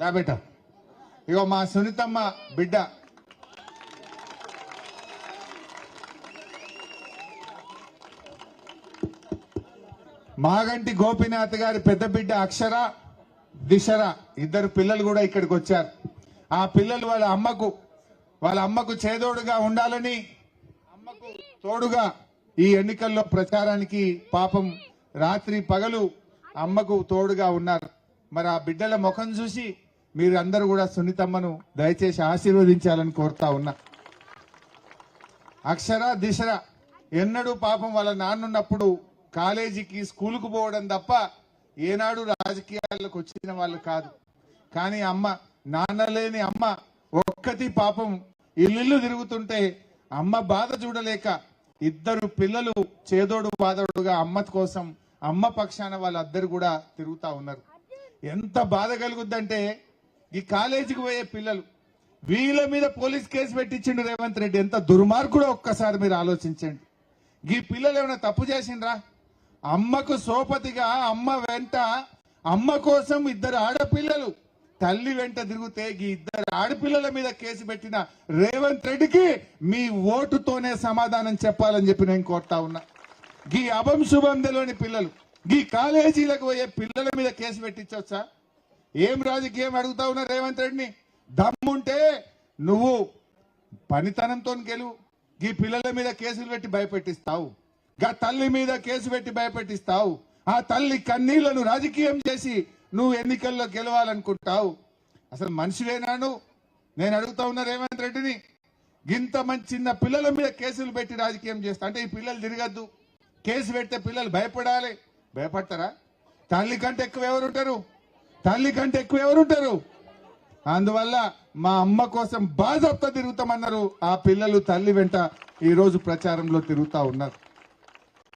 దా బేట ఇగో మా సునీతమ్మ బిడ్డ. మాగంటి గోపీనాథ్ గారి పెద్ద బిడ్డ అక్షర దిశర ఇద్దరు పిల్లలు కూడా ఇక్కడికి వచ్చారు. ఆ పిల్లలు వాళ్ళ అమ్మకు వాళ్ళ అమ్మకు చేదోడుగా ఉండాలని అమ్మకు తోడుగా ఈ ఎన్నికల్లో ప్రచారానికి పాపం రాత్రి పగలు అమ్మకు తోడుగా ఉన్నారు. మరి ఆ బిడ్డల ముఖం చూసి మీరు అందరూ కూడా సునీతమ్మను దయచేసి ఆశీర్వదించాలని కోరుతా ఉన్నా. అక్షర దిశర ఎన్నడూ పాపం వాళ్ళ నాన్నున్నప్పుడు కాలేజీకి స్కూలుకు పోవడం తప్ప ఏనాడు రాజకీయాలకు వచ్చిన వాళ్ళు కాదు. కానీ అమ్మ నాన్న లేని అమ్మ ఒక్కటి పాపం ఇల్లు తిరుగుతుంటే అమ్మ బాధ చూడలేక ఇద్దరు పిల్లలు చేదోడు బాదోడుగా అమ్మ కోసం అమ్మ పక్షాన వాళ్ళందరూ కూడా తిరుగుతా ఉన్నారు. ఎంత బాధ కలుగుద్దంటే ఈ కాలేజీకి పోయే పిల్లలు వీళ్ళ మీద పోలీస్ కేసు పెట్టించిండు రేవంత్ రెడ్డి. ఎంత దుర్మార్గుడో ఒక్కసారి మీరు ఆలోచించండి. ఈ పిల్లలు ఏమైనా తప్పు చేసిండ్రా? అమ్మకు సోపతిగా అమ్మ వెంట అమ్మ కోసం ఇద్దరు ఆడపిల్లలు తల్లి వెంట తిరిగితే ఈ ఇద్దరు ఆడపిల్లల మీద కేసు పెట్టిన రేవంత్ రెడ్డికి మీ ఓటుతోనే సమాధానం చెప్పాలని చెప్పి నేను కోరుతా ఉన్నా. గీ అభం శుభం తెలియని పిల్లలు గీ కాలేజీలకు పోయే పిల్లల మీద కేసు పెట్టించవచ్చా? ఏం రాజకీయం అడుగుతా ఉన్నా రేవంత్ రెడ్డిని? దమ్ముంటే నువ్వు పనితనంతో గెలువు ఈ పిల్లల మీద కేసులు పెట్టి భయపెట్టిస్తావు. గా తల్లి మీద కేసు పెట్టి భయపెట్టిస్తావు. ఆ తల్లి కన్నీళ్ళను రాజకీయం చేసి నువ్వు ఎన్నికల్లో గెలవాలనుకుంటావు. అసలు మనిషివేనా నువ్వు? నేను అడుగుతా ఉన్నా రేవంత్ రెడ్డిని. ఇంత మంచి చిన్న పిల్లల మీద కేసులు పెట్టి రాజకీయం చేస్తా. అంటే ఈ పిల్లలు తిరగద్దు. కేసు పెడితే పిల్లలు భయపడాలి. భయపడతారా? తల్లి కంటే ఎక్కువ ఎవరుంటారు? తల్లి కంటే ఎక్కువ ఎవరుంటారు? అందువల్ల మా అమ్మ కోసం బాధతో తిరుగుతామన్నారు. ఆ పిల్లలు తల్లి వెంట ఈరోజు ప్రచారంలో తిరుగుతా ఉన్నారు.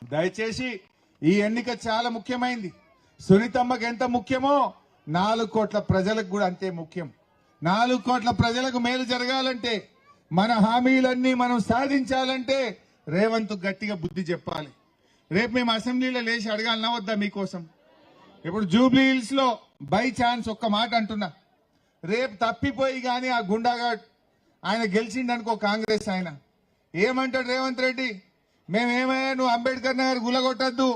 దయచేసి ఈ ఎన్నిక చాలా ముఖ్యమైంది. సునీతమ్మకి ఎంత ముఖ్యమో నాలుగు కోట్ల ప్రజలకు కూడా అంతే ముఖ్యం. నాలుగు కోట్ల ప్రజలకు మేలు జరగాలంటే మన హామీలన్నీ మనం సాధించాలంటే రేవంత్ గట్టిగా బుద్ధి చెప్పాలి. రేపు మేము అసెంబ్లీలో లేచి అడగాలనా వద్దా మీకోసం? ఇప్పుడు జూబ్లీ హిల్స్లో బై ఛాన్స్ ఒక్క మాట అంటున్నా. రేపు తప్పిపోయి కానీ ఆ గుండాగాడ్ ఆయన గెలిచిండనుకో కాంగ్రెస్ ఆయన. ఏమంటాడు రేవంత్ రెడ్డి? మేమేమయ్యా నువ్వు అంబేద్కర్ నగర్ గులగొట్టద్దు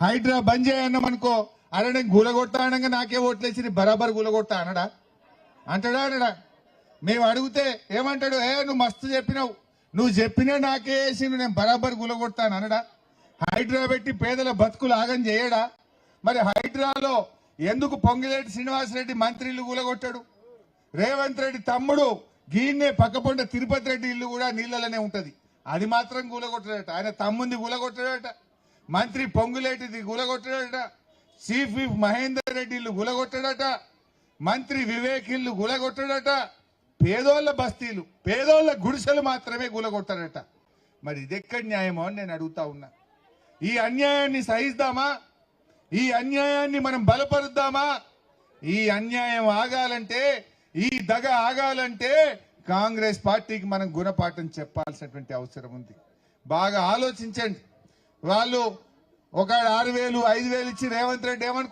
హైడ్రా బంద్ చేయన్నామనుకో. అరే నేను గులగొడతా అనగా నాకే ఓట్లేసి బరాబర్ గులగొట్టా అనడా? అంటాడా అనడా? మేము అడిగితే ఏమంటాడు? ఏ నువ్వు మస్తు చెప్పినావు. నువ్వు చెప్పినా నాకే వేసి నేను బరాబర్ గులగొడతాను అనడా? హైడ్రా పెట్టి పేదల బతుకులు ఆగం చేయడా? మరి హైడ్రాలో ఎందుకు పొంగిలేటి శ్రీనివాసరెడ్డి మంత్రిలు కూలగొట్టాడు? రేవంత్ రెడ్డి తమ్ముడు గీన్నే పక్కపొండ తిరుపతి రెడ్డి ఇల్లు కూడా నీళ్ళలోనే ఉంటది. అది మాత్రం కూలగొట్టాడట. ఆయన తమ్ముంది కూలగొట్టాడట. మంత్రి పొంగులేటిది కూలగొట్టాడట. చీఫ్ విప్ మహేందర్ రెడ్డి ఇల్లు కూలగొట్టాడట. మంత్రి వివేక్ ఇల్లు కూలగొట్టాడట. పేదోళ్ళ బస్తీలు పేదోళ్ళ గుడిసెలు మాత్రమే కూలగొట్టాడట. మరి ఇదెక్కడి న్యాయమో అని నేను అడుగుతా ఉన్నా. ఈ అన్యాయాన్ని సహిస్తామా? ఈ అన్యాయాన్ని మనం బలపరుద్దామా? ఈ అన్యాయం ఆగాలంటే ఈ దగ ఆగాలంటే కాంగ్రెస్ పార్టీకి మనం గుణపాఠం చెప్పాల్సినటువంటి అవసరం ఉంది. బాగా ఆలోచించండి. వాళ్ళు ఒక ఆరు వేలు ఐదు వేలు ఇచ్చి రేవంత్ రెడ్డి ఏమనుకో